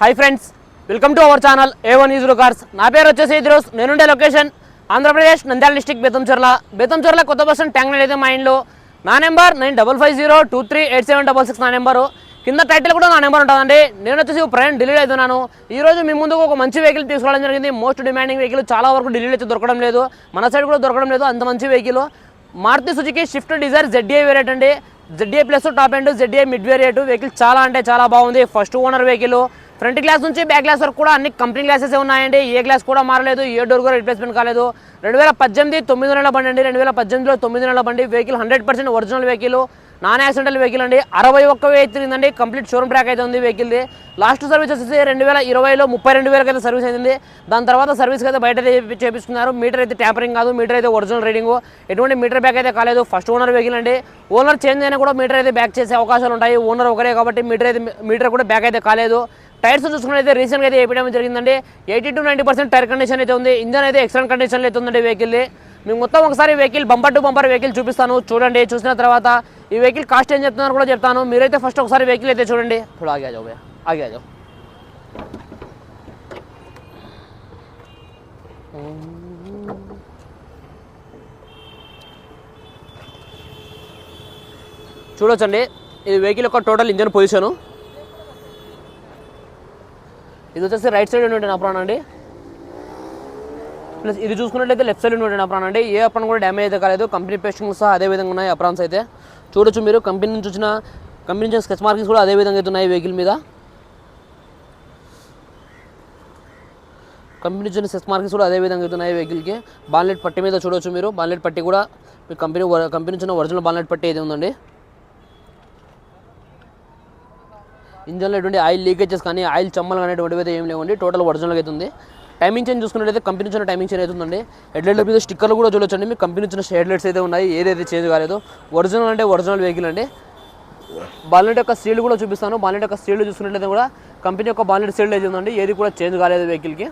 Hi friends welcome to our channel A one is cars నా పేరు వచ్చేసి ఇద్రోస్ నేనుండే లొకేషన్ ఆంధ్రప్రదేశ్ నంద్యాల డిస్టిక్ బెతంచెర్ల బెతంచెర్ల కొత్త బస్ ట్యాంక్ అయితే మా ఇంట్లో నా number nine double five zero two three eight seven double six నా నెంబరు. కింద టైటిల్ కూడా నా నెంబర్ ఉంటుందండి. నేను వచ్చేసి ప్రయాణం డిలీట్ అవుతున్నాను. ఈ రోజు మీ ముందుకు ఒక మంచి వెహికల్ తీసుకోవడం జరిగింది. మోస్ట్ డిమాండింగ్ వెహికల్ చాలా వరకు డిలీట్ అయితే దొరకడం లేదు. మన సైడ్ కూడా దొరకడం లేదు. అంత మంచి vehicle Maruti Suzuki Swift Dzire Z A variant అండి. Z A plus top end Z A mid variant vehicle చాలా అంటే చాలా బాగుంది. First owner vehicle front glass నుంచి బ్యాక్ గ్లాస్ వరకు కూడా అన్ని కంపెనీ గ్లాసెస్ ఉన్నాయండి. ఏ గ్లాస్ కూడా మారలేదు ఏ డోర్ కూడా రిప్లేస్మెంట్ కాలేదు. రెండు వేల పద్దెనిమిది తొమ్మిది నెలల బండి అండి. రెండు వేల పద్దెనిమిదిలో తొమ్మిది నెలల బండి vehicle hundred percent original vehicle non accidental vehicle అండి. అరవై ఒక్క వెయ్యి తిరిగిందండి కంప్లీట్ షోరూమ్ ట్రాక్ అయితే ఉంది వెహికల్ది లాస్ట్ సర్వీస్ వచ్చేసి రెండు వేల ఇరవైలో ముప్పై రెండు వేలకి అయితే సర్వీస్ అయింది. దాని తర్వాత సర్వీస్ అయితే బయట చేపిస్తున్నారు. మీటర్ అయితే ట్యాంపరింగ్ కాదు మీటర్ అయితే ఒరిజినల్ రీడింగ్ ఎటువంటి మీటర్ బ్యాక్ అయితే కాలేదు. ఫస్ట్ ఓనర్ వెహికల్ అండి. ఓనర్ చేంజ్ అయినా కూడా మీటర్ అయితే బ్యాక్ చేసే అవకాశాలు ఉంటాయి. ఓనర్ ఒకరే కాబట్టి మీటర్ అయితే మీటర్ కూడా బ్యాక్ అయితే కాలేదు. టైర్స్ చూసుకున్నైతే రీసెంట్గా అయితే వేయడం జరిగిందండి. Eighty to ninety percent tyre condition అయితే ఉంది. ఇంజన్ అయితే ఎక్సలెంట్ కండిషన్లో అయితే ఉందండి వెహికల్ మీకు మొత్తం ఒకసారి vehicle bumper to bumper vehicle చూపిస్తాను. చూడండి చూసిన తర్వాత ఈ వెహికల్ కాస్ట్ ఏం చెప్తున్నారు కూడా చెప్తాను. మీరైతే ఫస్ట్ ఒకసారి వెహికల్ అయితే చూడండి. ఇప్పుడు ఆగే జాओ ఆగే చూడొచ్చండి. ఇది వెహికల్ యొక్క టోటల్ ఇంజన్ పొజిషను ఇది వచ్చేసి రైట్ సైడ్ ఉండే అప్రాన్ అండి. ప్లస్ ఇది చూసుకున్నట్లయితే లెఫ్ట్ సైడ్ ఉండే అప్రాన్ అండి. ఏ అప్రాన్ కూడా డ్యామేజ్ అయితే కాలేదు. కంపెనీ పేస్టింగ్ సహా అదే విధంగా ఉన్నాయి అప్రాన్స్ అయితే. చూడొచ్చు మీరు కంపెనీ నుంచి వచ్చిన కంపెనీ నుంచి స్కెచ్ మార్కింగ్స్ కూడా అదే విధంగా అవుతున్నాయి వెహికల్ మీద. కంపెనీ నుంచి స్కెచ్ మార్కింగ్స్ కూడా అదే విధంగా అవుతున్నాయి వెహికల్కి బాన్లెట్ పట్టి మీద చూడొచ్చు మీరు. బాన్లెట్ పట్టి కూడా మీ కంపెనీ కంపెనీ నుంచి ఒరిజినల్ బాన్లెట్ పట్టి అయితే ఉందండి? ఇంజన్లో ఎటువంటి ఆయిల్ లీకేజెస్ కానీ ఆయిల్ చమ్మలు కానీ ఎటువంటివి అయితే ఏం లేవండి. టోటల్ ఒరిజినల్గా అయితే ఉంది. టైమింగ్ చేంజ్ చూసుకున్నట్లయితే కంపెనీ ఇచ్చిన టైమింగ్ చేంజ్ అవుతుందండి హెడ్లైట్ల మీద స్టిక్కర్లు కూడా చూడొచ్చండి. మీకు కంపెనీ ఇచ్చిన హెడ్లైట్స్ అయితే ఉన్నాయి. ఏదైతే చేంజ్ కాలేదు. ఒరిజినల్ అంటే ఒరిజినల్ వెహికల్ అండి. బాలెట్ యొక్క సీల్ కూడా చూపిస్తాను. బాలెట్ యొక్క సీల్ చూసుకున్నట్లయితే కూడా కంపెనీ యొక్క బాలెట్ సీల్ అయితే ఉందండి. ఏది కూడా చేంజ్ కాలేదు వెహికల్కి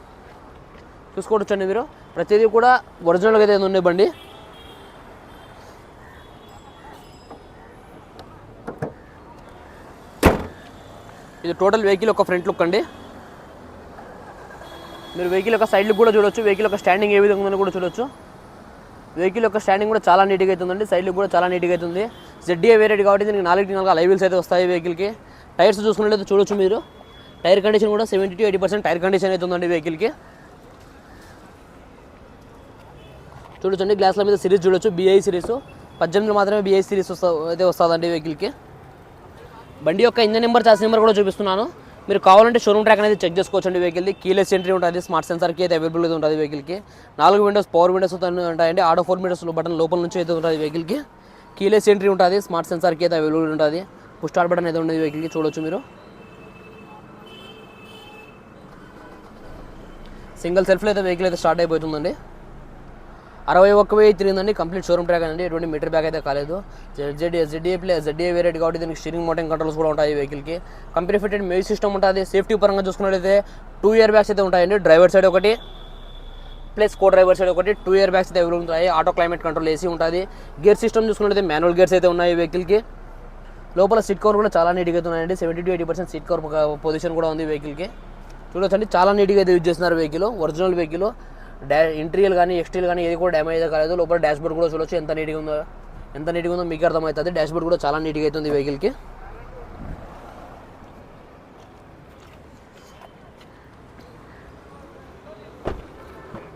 చూసుకోవచ్చండి మీరు. ప్రతిదీ కూడా ఒరిజినల్గా అయితే ఉంది బండి. ఇది టోటల్ వెహికల్ ఒక ఫ్రంట్ లుక్ అండి. మీరు వెహికల్ యొక్క సైడ్ లుక్ కూడా చూడొచ్చు వెహికల్ యొక్క స్టాండింగ్ ఏ విధంగా ఉందని కూడా చూడొచ్చు. వెహికల్ యొక్క స్టాండింగ్ కూడా చాలా నీట్గా అవుతుందండి సైడ్ లుక్ కూడా చాలా నీట్గా అవుతుంది. జెడ్డీఏ వేరేట్ కాబట్టి దీనికి నాలుగు నాలుగు లైవిల్స్ అయితే వస్తాయి వెహికల్కి. టైర్స్ చూసుకున్నట్లయితే చూడొచ్చు మీరు. టైర్ కండిషన్ కూడా seventy to eighty percent tyre condition అవుతుందండి వెహికల్కి. చూడొచ్చండి గ్లాస్ల మీద సిరీస్ చూడొచ్చు బిఐ సిరీస్ పద్దెనిమిది మాత్రమే బిఐ సిరీస్ వస్తా అయితే వస్తుందండి వెహికల్కి. బండి యొక్క ఇంజన్ నెంబర్ చాసి నెంబర్ కూడా చూపిస్తున్నాను. మీరు కావాలంటే షోరూమ్ ట్రాక్ అనేది చెక్ చేసుకోవచ్చండి వెహికల్ది కీలెస్ ఎంట్రీ ఉంటుంది స్మార్ట్ సెన్సార్కి అయితే అవైలబుల్ అయితే ఉంటుంది వెహికల్కి నాలుగు విండోస్ పవర్ విండోస్ ఉంటాయండి. ఆటో ఫోర్ విండోస్ బటన్ లోపల నుంచి అయితే ఉంటుంది వెహికల్కి కీలెస్ ఎంట్రీ ఉంటుంది స్మార్ట్ సెన్సార్కి అయితే అవైలబుల్ ఉంటుంది. పుష్ స్టార్ట్ బటన్ అయితే ఉండేది వెహికల్కి చూడొచ్చు మీరు. సింగిల్ సెల్ఫ్లో అయితే వెహికల్ అయితే స్టార్ట్ అయిపోతుందండి. అరవై ఒక్క వెయ్యి తిరిగిందండి. కంప్లీట్ షోరూమ్ ట్రాక్ అండి. ఎటువంటి మీటర్ బ్యాగ్ అయితే కాలేదు. Z A Z A play Z A variant కాబట్టి దీనికి స్టీరింగ్ మోటింగ్ కంట్రోల్స్ కూడా ఉంటాయి వెహికల్కి. కంపెనీ ఫిటెడ్ మ్యూజిక్ సిస్టమ్ ఉంటుంది. సేఫ్టీ పరంగా చూసుకున్నట్లయితే టూ ఇయర్ బ్యాగ్స్ అయితే ఉంటాయండి. డ్రైవర్ సైడ్ ఒకటి ప్లస్ కో డ్రైవర్ సైడ్ ఒకటి టూ ఇయర్ బ్యాగ్స్ అయితే అవైలబుల్ ఉంటాయి. ఆటో క్లైమేట్ కంట్రోల్ ఏసీ ఉంటుంది. గేర్ సిస్టమ్ చూసుకున్నట్లయితే మాన్యువల్ గేర్స్ అయితే ఉన్నాయి వెహికల్కి. లోపల సీట్ కవర్ కూడా చాలా నీట్గా అయితే ఉన్నాయండి. Seventy to eighty percent seat cover position కూడా ఉంది వెహికల్కి. చూడొచ్చండి. చాలా నీట్గా అయితే యూజ్ చేస్తున్నారు వెహికల్. Original vehicle. డా ఇంటీరియల్ కానీ ఎక్స్టీరియల్ కానీ ఏది కూడా డ్యామేజ్ కాలేదు. లోపల డాష్ బోర్డ్ కూడా చూడొచ్చు. ఎంత నీట్గా ఉందో ఎంత నీట్గా ఉందో మీకు అర్థమవుతుంది. డాష్ బోర్డ్ కూడా చాలా నీట్గా అవుతుంది వెహికల్కి.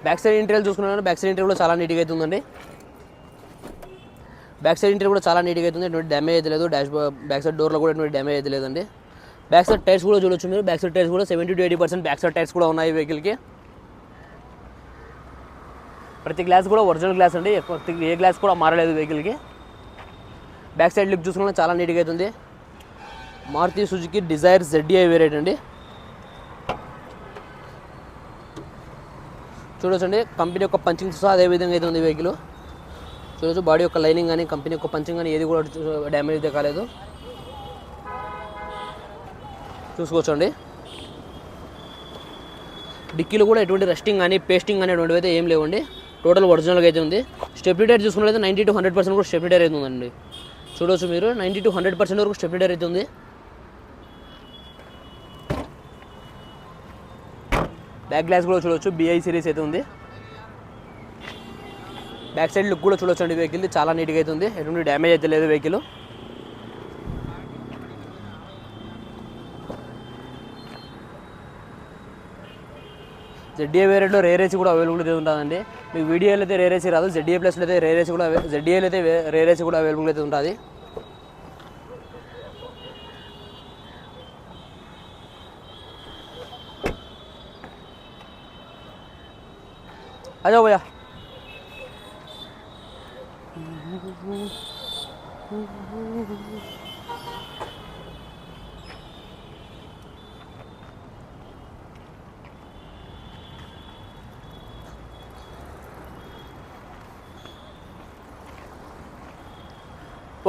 బ్యాక్ సైడ్ ఇంటీరియల్ చూసుకున్నాను. బ్యాక్ సైడ్ ఇంటీరియల్ కూడా చాలా నీట్గా అవుతుందండి బ్యాక్ సైడ్ ఇంటీరియర్ కూడా చాలా నీట్గా అవుతుంది ఎటువంటి డ్యామేజ్ అయితే లేదు. డాష్ బ్యాక్ సైడ్ డోర్లో కూడా ఎటువంటి డ్యామేజ్ అయితే లేదండి. బ్యాక్ సైడ్ టైర్స్ కూడా చూడొచ్చు మీరు. బ్యాక్ సైడ్ టైర్స్ కూడా seventy to eighty percent back side tyres కూడా ఉన్నాయి వెహికల్కి. ప్రతి గ్లాస్ కూడా ఒరిజినల్ గ్లాస్ అండి. ప్రతి ఏ గ్లాస్ కూడా మారలేదు వెహికల్కి. బ్యాక్ సైడ్ లుక్ చూసుకున్నా చాలా నీట్గా అవుతుంది Maruti Suzuki Dzire ZDI variant అండి. చూడొచ్చండి కంపెనీ యొక్క పంచింగ్ సహా అదే విధంగా అయితే ఉంది వెహికల్. చూడొచ్చు బాడీ యొక్క లైనింగ్ కానీ కంపెనీ యొక్క పంచింగ్ కానీ ఏది కూడా డ్యామేజ్ అయితే కాలేదు. చూసుకోవచ్చండి. డిక్కీలో కూడా ఎటువంటి రెస్టింగ్ కానీ పేస్టింగ్ అనేటువంటివి అయితే ఏం లేవండి. టోటల్ ఒరిజినల్గా అయితే ఉంది. స్టెప్లిటర్ చూసుకున్నట్లయితే నైంటీ టు హండ్రెడ్ పర్సెంట్ కూడా స్టెప్లిటర్ అయితే ఉందండి. చూడవచ్చు మీరు. నైంటీ టు హండ్రెడ్ పర్సెంట్ వరకు స్టెప్లిటర్ అయితే ఉంది. బ్యాక్ గ్లాస్ కూడా చూడవచ్చు బిఐ సిరీస్ అయితే ఉంది. బ్యాక్ సైడ్ లుక్ కూడా చూడొచ్చు అండి వెహికల్ చాలా నీట్గా అయితే ఉంది. ఎటువంటి డ్యామేజ్ అయితే లేదు వెహికల్ జెడ్ఏ వేరియంట్లో రేర్ ఏసీ కూడా అవైలబుల్ ఉంటుందండి. మీకు వీడియోలో అయితే రేర్ ఏసీ రాదు. జెడ్ఏ ప్లస్లో అయితే రేర్ ఏసీ కూడా జెడ్డీఏలో అయితే రేర్ ఏసీ కూడా అవైలబుల్ అయితే ఉంటుంది. అదే భయ్యా.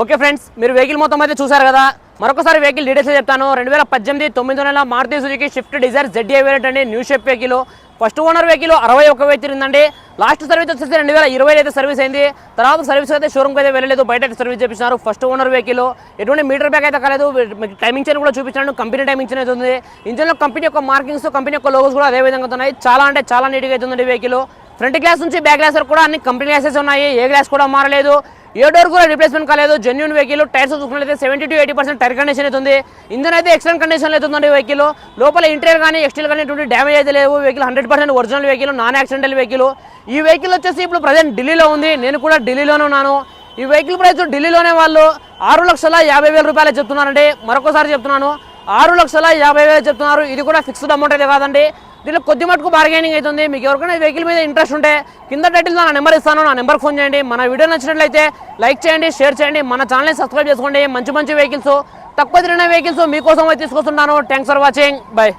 ఓకే ఫ్రెండ్స్ మీరు వెహికల్ మొత్తం అయితే చూసారు కదా. మరొకసారి వెహికల్ డీటెయిల్స్ చెప్తాను. రెండు వేల పద్దెనిమిది తొమ్మిది నెల Maruti Suzuki Swift Dzire Z A variant అండి new shape vehicle first owner vehicle అరవై ఒక వెయ్యి తిరిగిందండి. లాస్ట్ సర్వీస్ వచ్చేసి రెండు వేల ఇరవై అయితే సర్వీస్ అయింది. తర్వాత సర్వీస్ అయితే షోరూమ్కి అయితే వెళ్ళలేదు బయట సర్వీస్ చేపించినారు. ఫస్ట్ ఓనర్ వెహికల్ ఎటువంటి మీటర్ బ్యాక్ అయితే కాలేదు. టైమింగ్ చైన్ కూడా చూపించాను కంపెనీ టైమింగ్ చైన్ అయితే ఉంది. ఇంజన్లో కంపెనీ యొక్క మార్కింగ్స్ కంపెనీ యొక్క లోగోస్ కూడా అదే విధంగా ఉన్నాయి. చాలా అంటే చాలా నీట్గా అయితే ఉంది వెహికల్ ఫ్రంట్ గ్లాస్ నుంచి బ్యాక్ గ్లాస్ వరకు కూడా అన్ని కంపెనీ గ్లాసెస్ ఉన్నాయి. ఏ గ్లాస్ కూడా మారలేదు. ఏ డోర్ కూడా రిప్లేస్మెంట్ కాలేదు. జెన్యున్ వెహికల్ టైర్స్ చూసుకున్నట్లయితే seventy to eighty percent tyre condition అయితే ఉంది ఇంజన్ అయితే ఎక్సలెంట్ కండిషన్ అయితే ఉందండి వెహికల్ లోపల ఇంటీరియర్ కానీ ఎక్స్టీరియర్ కానీ ఎటువంటి డ్యామేజ్ అయితే లేవు. Vehicle hundred percent original vehicle non accidental vehicle ఈ వెహికల్ వచ్చేసి ఇప్పుడు ప్రజెంట్ ఢిల్లీలో ఉంది. నేను కూడా ఢిల్లీలోనే ఉన్నాను. ఈ వెహికల్ ప్రైస్ ఢిల్లీలోనే వాళ్ళు ఆరు లక్షల యాభై వేల రూపాయలు చెప్తున్నారండి. మరొకసారి చెప్తున్నాను. ఆరు లక్షల యాభై వేలు చెప్తున్నారు. ఇది కూడా ఫిక్స్డ్ అమౌంట్ అయితే కాదండి. దీనిలో కొద్ది మటుకు బార్గెనింగ్ అవుతుంది. మీకు ఎవరికైనా వెహికల్ మీద ఇంట్రెస్ట్ ఉంటే కింద టైటిల్ నా నెంబర్ ఇస్తాను నా నెంబర్ ఫోన్ చేయండి. మన వీడియో నచ్చినట్లయితే లైక్ చేయండి షేర్ చేయండి. మన ఛానల్ని సబ్స్క్రైబ్ చేసుకోండి. మంచి మంచి వెహికల్స్ తక్కువ తిరిగిన వెహికల్స్ మీకోసం అయితే తీసుకొస్తున్నాను. Thanks for watching bye